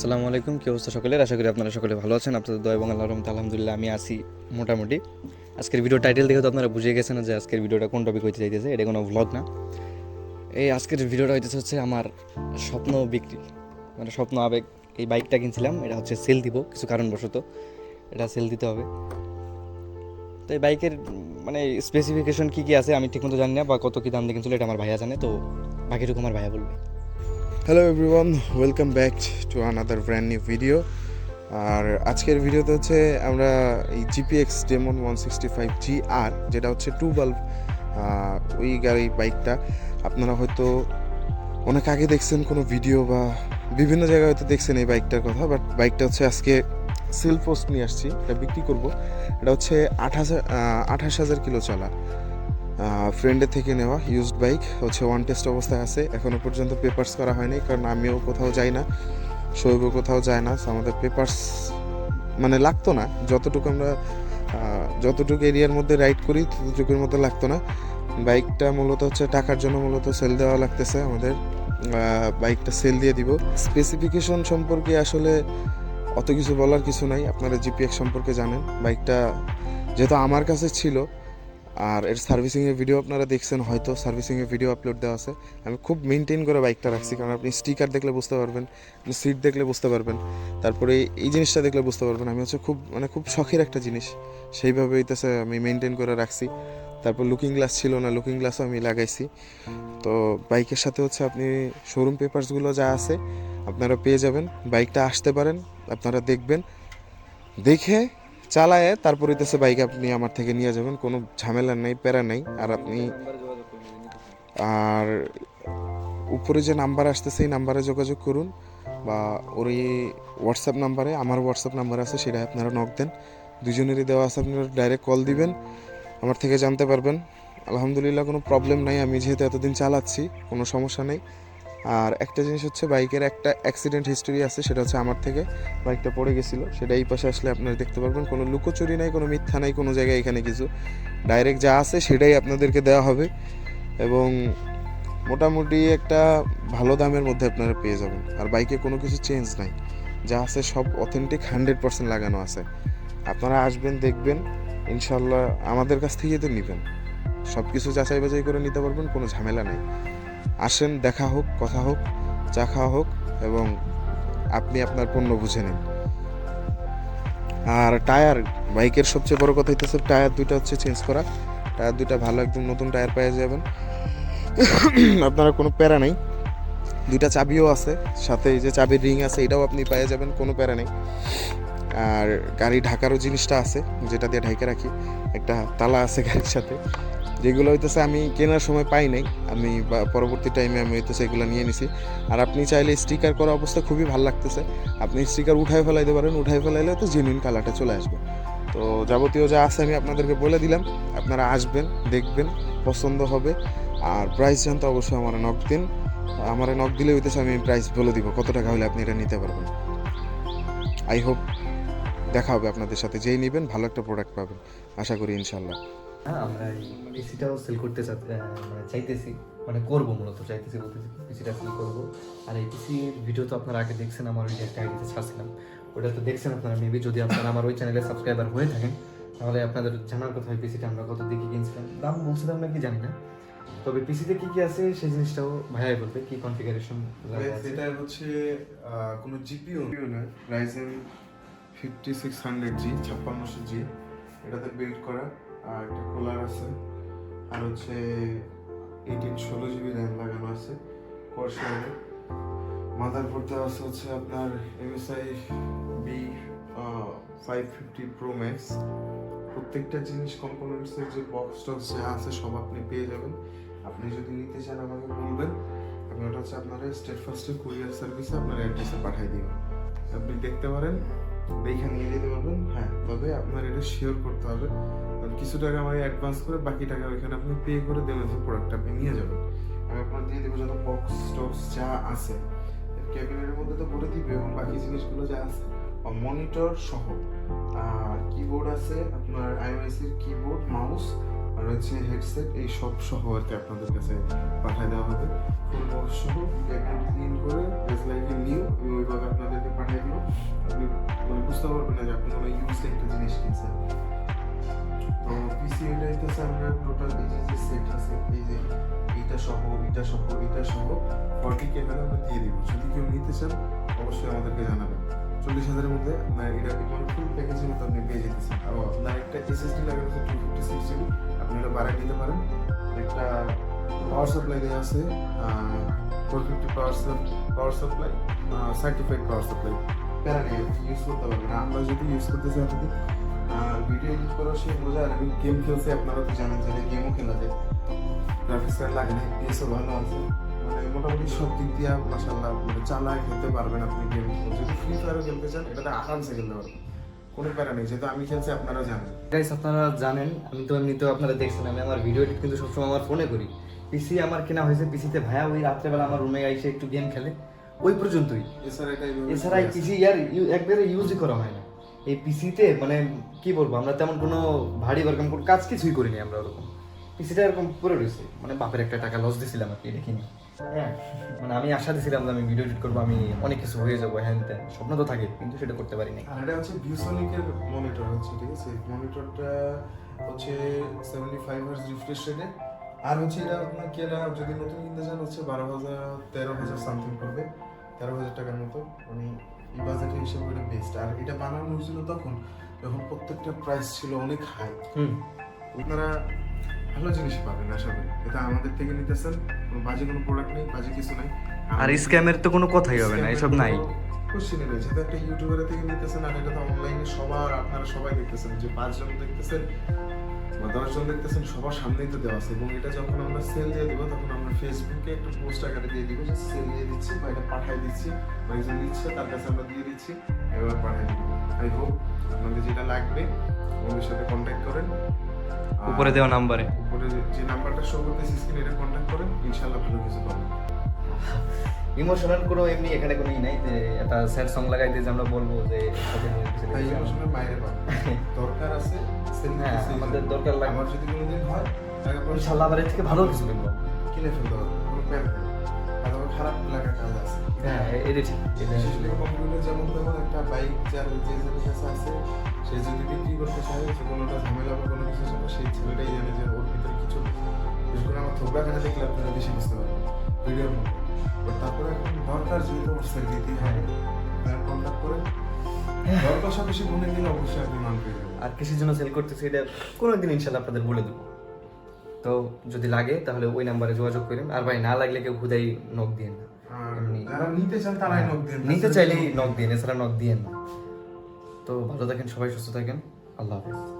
আসসালামু আলাইকুম, কি অবস্থা সকলের? আশা করি আপনারা সকলে ভালো আছেন, আপনাদের দয় এবং আল্লাহ রহমত আলহামদুলিল্লাহ আমি আছি মোটামুটি। আজকের ভিডিও টাইটেল দেখে তো আপনারা বুঝে গেছেন যে আজকের ভিডিওটা কোন টপিক হইতে চাইতেছে এটা কোনো ভ্লগ না। এই আজকের ভিডিওটা হইতেছে হচ্ছে আমার স্বপ্ন বিক্রি মানে স্বপ্ন আবেগ। এই বাইকটা কিনছিলাম, এটা হচ্ছে সেল দিব, কিছু কারণবশত এটা সেল দিতে হবে। তো এই বাইকের মানে স্পেসিফিকেশন কী কী আছে আমি ঠিকমতো জানি না, বা কত কী দাম দিয়ে কিনছিল, এটা আমার ভাইয়া জানে, তো বাকিটুকু আমার ভাইয়া বলবে। Hello everyone welcome back to another brand new video আর আজকের ভিডিওতে হচ্ছে আমরা এই GPX demon one sixty five G আর, যেটা হচ্ছে টু বাল্ব ওই গাড়ি বাইকটা আপনারা হয়তো অনেক আগে দেখছেন কোনো ভিডিও বা বিভিন্ন জায়গায় হয়তো দেখছেন এই বাইকটার কথা বাট বাইকটা হচ্ছে আজকে সেল পোস্ট নিয়ে আসছি, এটা বিক্রি করব। এটা হচ্ছে হাজার আঠাশ হাজার কিলো চলা। ফ্রেন্ডের থেকে নেওয়া ইউজড বাইক হচ্ছে ওয়ান টেস্ট অবস্থায় আছে। এখনও পর্যন্ত পেপার্স করা হয়নি, কারণ আমিও কোথাও যাই না, শৈব কোথাও যায় না আমাদের পেপার্স মানে লাগতো না। যতটুকু আমরা যতটুকু এরিয়ার মধ্যে রাইড করি, ততটুকুর মধ্যে লাগতো না। বাইকটা মূলত হচ্ছে টাকার জন্য মূলত সেল দেওয়া লাগতেছে আমাদের। বাইকটা সেল দিয়ে দিব। স্পেসিফিকেশন সম্পর্কে আসলে অত কিছু বলার কিছু নাই। আপনারা জিপিএক্স সম্পর্কে জানেন। বাইকটা যেহেতু আমার কাছে ছিল আর এর সার্ভিসিংয়ের ভিডিও আপনারা দেখছেন, হয়তো সার্ভিসিংয়ের ভিডিও আপলোড দেওয়া আছে। আমি খুব মেনটেন করে বাইকটা রাখছি, কারণ আপনি স্টিকার দেখলে বুঝতে পারবেন আপনি সিট দেখলে বুঝতে পারবেন, তারপরে এই জিনিসটা দেখলে বুঝতে পারবেন। আমি হচ্ছে খুব মানে খুব শখের একটা জিনিস, সেইভাবে হইতেছে আমি মেনটেন করে রাখছি। তারপর লুকিং গ্লাস ছিল না লুকিং গ্লাসও আমি লাগাইছি। তো বাইকের সাথে হচ্ছে আপনি শোরুম পেপারসগুলো যা আছে, আপনারা পেয়ে যাবেন। বাইকটা আসতে পারেন, আপনারা দেখবেন। দেখে চালায়, তারপর হইতেছে বাইক আপনি আমার থেকে নিয়ে যাবেন, কোনো ঝামেলা নেই, প্যারা নেই, আর আপনি আর উপরে যে নাম্বার আসতেছে, এই নাম্বারে যোগাযোগ করুন, বা ওর এই হোয়াটসঅ্যাপ নাম্বারে, আমার হোয়াটসঅ্যাপ নাম্বার আছে সেটা আপনারা নক দেন। দুজনেরই দেওয়া আছে, আপনারা ডাইরেক্ট কল দিবেন, আমার থেকে জানতে পারবেন। আলহামদুলিল্লাহ, কোনো প্রবলেম নাই, আমি যেহেতু এতদিন চালাচ্ছি, কোনো সমস্যা নেই। আর একটা জিনিস হচ্ছে বাইকের একটা অ্যাক্সিডেন্ট হিস্টোরি আছে, সেটা হচ্ছে আমার থেকে। বাইকটা পড়ে গেছিল, সেটা এই পাশে আসলে আপনারা দেখতে পারবেন। কোনো লুকোচুরি নাই, কোনো মিথ্যা নাই, কোনো জায়গায় এখানে কিছু। ডাইরেক্ট যা আছে, সেটাই আপনাদেরকে দেওয়া হবে। এবং মোটামুটি একটা ভালো দামের মধ্যে আপনারা পেয়ে যাবেন। আর বাইকে কোনো কিছু চেঞ্জ নাই। যা আছে সব অথেন্টিক হান্ড্রেড পার্সেন্ট লাগানো আছে। আপনারা আসবেন, দেখবেন ইনশাল্লাহ আমাদের কাছ থেকেই তো নেবেন। সব কিছু যাচাই বাছাই করে নিতে পারবেন, কোনো ঝামেলা নেই। আসেন, দেখা হোক, কথা হোক, চা খাওয়া হোক এবং আপনি আপনার পণ্য বুঝে নিন। আর টায়ার, বাইকের সবচেয়ে বড় কথা হইতেছে টায়ার দুইটা হচ্ছে চেঞ্জ করা। টায়ার দুইটা ভালো একদম নতুন টায়ার পেয়ে যাবেন। আপনারা কোনো প্যারা নেই। দুইটা চাবিও আছে, সাথে যে চাবির রিং আছে, এটাও আপনি পেয়ে যাবেন, কোনো প্যারা নেই। আর গাড়ি ঢাকারও জিনিসটা আছে, যেটা দিয়ে ঢাইকে রাখি। একটা তালা আছে গাড়ির সাথে। যেগুলো হইতেছে আমি কেনার সময় পাই নাই, আমি পরবর্তী টাইমে আমি হইতেছে এগুলো নিয়ে নিছি। আর আপনি চাইলে স্টিকার করা অবস্থা খুবই ভালো লাগতেছে। আপনি স্টিকার উঠায় ফেলাইতে পারেন, উঠায় ফেলাইলে তো জেনুইন কালারটা চলে আসবে। তো যাবতীয় যা আছে আমি আপনাদেরকে বলে দিলাম, আপনারা আসবেন, দেখবেন, পছন্দ হবে। আর প্রাইস জানতে অবশ্যই আমার নক দিন। আমার নক দিলে হইতেছে আমি প্রাইস বলে দিব, কত টাকা হলে আপনি এটা নিতে পারবেন। আই হোপ দেখা হবে আপনাদের সাথে। যেই নেবেন, ভালো একটা প্রোডাক্ট পাবেন। আশা করি ইনশাল্লাহ হ্যাঁ আমরা পিসিটাও সেল করতে মানে চাইতেছি। মানে করব মূলত চাইতেছি বলতেছি পিসিটা সেল করব। আর এই পিসির ভিডিও তো আপনারা আগে দেখছেন আমার ওই একটা আইডিতে ছাড়ছিলাম। ওটা তো দেখছেন আপনারা মেবি যদি আপনারা আমার ওই চ্যানেলে সাবস্ক্রাইবার হয়ে থাকেন তাহলে আপনাদের জানার কথা হয় পিসিটা আমরা কত দিকে কিনছিলাম। দাম বলছিলাম নাকি জানি না। তবে পিসিতে কি কি আছে সেই জিনিসটাও ভাইয়াই বলবে কি কনফিগারেশন এটা হচ্ছে কোনো জিপিও নয় Ryzen fifty six hundred G ছাপ্পান্নশো G এটাতে বিল্ড করা। আর একটা কুলার আছে। আর হচ্ছে এইটিন ষোলো জিবি র্যাম লাগানো আছে কোর্সারে মাদারবোর্ড দেওয়া আছে হচ্ছে আপনার MSI B five fifty pro max প্রত্যেকটা জিনিস কম্পোনেন্টসের যে বক্স টক্স যা আছে সব আপনি পেয়ে যাবেন। আপনি যদি নিতে চান আমাকে বলবেন, আমি ওটা হচ্ছে আপনার স্টেট ফার্স্টের কুরিয়ার সার্ভিসে আপনার অ্যাড্রেসে পাঠিয়ে দিবেন আপনি দেখতে পারেন দেখে নিয়ে যেতে পারবেন। হ্যাঁ তবে আপনার এটা শিওর করতে হবে। কারণ কিছু টাকা আমাকে অ্যাডভান্স করে বাকি টাকা ওইখানে আপনি পে করে দেবেন যে প্রোডাক্টটা আপনি নিয়ে যাবেন। আমি আপনার দিয়ে দেবো যত বক্স টক্স যা আছে। ক্যাবিনেটের মধ্যে তো ভরে দিবে এবং বাকি জিনিসগুলো যা আছে। মনিটর সহ। কিবোর্ড আছে, আপনার আইওএসের কিবোর্ড মাউস হচ্ছে হেডসেট এই সব সহ আর কি আপনাদের কাছে পাঠিয়ে দেওয়া হবে। ফুল বক্স সহ ক্লিন করে এজ লাইক এ নিউ আমি ওইভাবে আপনাদেরকে পাঠিয়ে দেবো। আপনি বুঝতে পারবেন না যে আপনি কোনো ইউজ একটা জিনিস কিনছেন। তো পিসি এটা হইতেছে আমরা টোটাল এই যে সেট আছে, এই যে এইটা সহ এইটা সহ এইটা সহ ফর্টি কে আমরা দিয়ে দিব। যদি কেউ নিতে চান, অবশ্যই আমাদেরকে জানাবেন। চল্লিশ হাজারের মধ্যে আপনার এটা মানে ফুল প্যাকেজের মধ্যে আপনি পেয়ে যেতেছেন। আর আপনার একটা এসএসডি লাগানো টু ফিফটি সিক্স জিবি আপনি এটা দিতে পারেন। একটা পাওয়ার সাপ্লাই দেওয়া আছে four fifty power power supply certified power supply প্যারা নেই ইউজ করতে পারবেন আমরা যদি ইউজ করতে চাই আপনি ভিডিও এডিট করার সে মজা আর গেম খেলছে আপনারা তো জানেন যে গেমও খেলা যায়। গ্রাফিক্স কার্ড লাগে না পিএসও ভালো আছে। মানে মোটামুটি সব দিক দিয়ে মাসাল্লাহ মানে চালায় খেলতে পারবেন আপনি গেম যদি ফ্রি ফায়ারও খেলতে চান, এটাতে আরামসে খেলতে পারবেন। কোনো প্যারা নেই যেহেতু আমি খেলছি আপনারা জানেন। গাইস আপনারা জানেন আমি তো এমনিতেও আপনারা দেখছেন আমি আমার ভিডিও এডিট কিন্তু সবসময় আমার ফোনে করি। পিসি আমার কেনা হয়েছে পিসিতে ভাইয়া ওই রাত্রেবেলা আমার রুমে এসে একটু গেম খেলে। ওই পর্যন্তই। এছাড়া এই পিসি ইয়ার ইউ- একবারে ইউজই করা হয় না। এই পিসিতে মানে কি বলব আমরা তেমন কোনো ভারী বারকাম কোনো কাজ কিছুই করিনি আমরা ওরকম। পিসিটা এরকম পড়ে রয়েছে মানে বাপের একটা টাকা লস দিয়েছিলাম আর কি দেখিনি হ্যাঁ মানে আমি আশা দিছিলাম যে আমি ভিডিও এডিট করব আমি অনেক কিছু হয়ে যাব হ্যান ত্যান স্বপ্ন তো থাকে কিন্তু সেটা করতে পারি নাই। আর এটা হচ্ছে ভিউসনিকের মনিটর হচ্ছে ঠিক আছে? মনিটরটা হচ্ছে সেভেন্টি ফাইভ হার্স রিফ্রেশ রেটে আর হচ্ছে এটা আপনার কেনা যদি নতুন কিনতে চান হচ্ছে বারো হাজার তেরো হাজার সামথিং পড়বে তেরো হাজার টাকার মতো মানে এই বাজেটের হিসেবে এটা বেস্ট আর এটা বানানো হয়েছিল তখন যখন প্রত্যেকটা প্রাইস ছিল অনেক হাই হুম। আপনারা ভালো জিনিস পাবেন আশা করি। এটা আমাদের থেকে নিতেছেন। বাজে কোনো প্রোডাক্ট নেই বাজে কিছু নাই। আর স্ক্যামের তো কোনো কথাই হবে না এসব নাই। কোশ্চেনে রয়েছে তো একটা ইউটিউবারের থেকে নিতেছেন আর এটা তো অনলাইনে সবার আপনারা সবাই দেখতেছেন যে পাঁচজন দেখতেছেন বা দশজন দেখতেছেন সবার সামনেই তো দেওয়া আছে। এবং এটা যখন আমরা সেল দিয়ে দেবো তখন আমরা ফেসবুকে একটা পোস্ট আকারে দিয়ে দিব সেল দিয়ে দিচ্ছি বা এটা পাঠাই দিচ্ছি বা একজন দিচ্ছে তার কাছে আমরা দিয়ে দিচ্ছি এবার পাঠাই দিব। আই হোপ আপনাদের যেটা লাগবে আমাদের সাথে কন্ট্যাক্ট করেন। উপরে দেওয়া নাম্বারে যে- নাম্বারটা শো করতেছে স্ক্রিনে এটা কন্ট্যাক্ট করেন ইনশাআল্লাহ ভালো কিছু পাবেন। ইমোশনাল কোনো এমনি এখানে কোনো ই নাই যে একটা স্যাড সং লাগাই দিয়ে আমরা বলব যে বাইরে পাবেন। দরকার আছে হ্যাঁ, আমাদের দরকার লাগবে। আমার যদি কোনোদিন হয় টাকা পয়সা ইনশাল্লাহ আবার এর থেকে ভালো কিছু কিনবো। কিনে ফেলতে হবে কোনো প্যান আর আমার খারাপ লাগা কাজ আছে। হ্যাঁ এটা ঠিক বিশেষ করে কম্পিউটার যেমন তেমন একটা বাইক যার যে জনের কাছে আছে সে যদি বিক্রি করতে চায় যে কোনোটা ঝামেলা বা কোনো কিছু ছিল সেই ছেলেটাই দেখলে আপনারা বেশি বুঝতে পারবেন ভিডিওর মধ্যে। But তারপরে এখন দরকার সেল দিতেই হবে কন্ট্যাক্ট করে। দর গুনে দিলে অবশ্যই আপনি মান পেয়ে যাবেন। আর কিসের জন্য সেল করতেছি এটা কোনো দিন ইনশাল্লাহ আপনাদের বলে দেবো। তো যদি লাগে তাহলে ওই নাম্বারে যোগাযোগ করেন। আর ভাই না লাগলে কেউ খুদাই নক দিয়েন না। নিতে চান তারাই নক দেন নিতে চাইলেই নক দিন এছাড়া নক দিয়েন না। তো ভালো থাকেন সবাই সুস্থ থাকেন। আল্লাহ হাফিজ।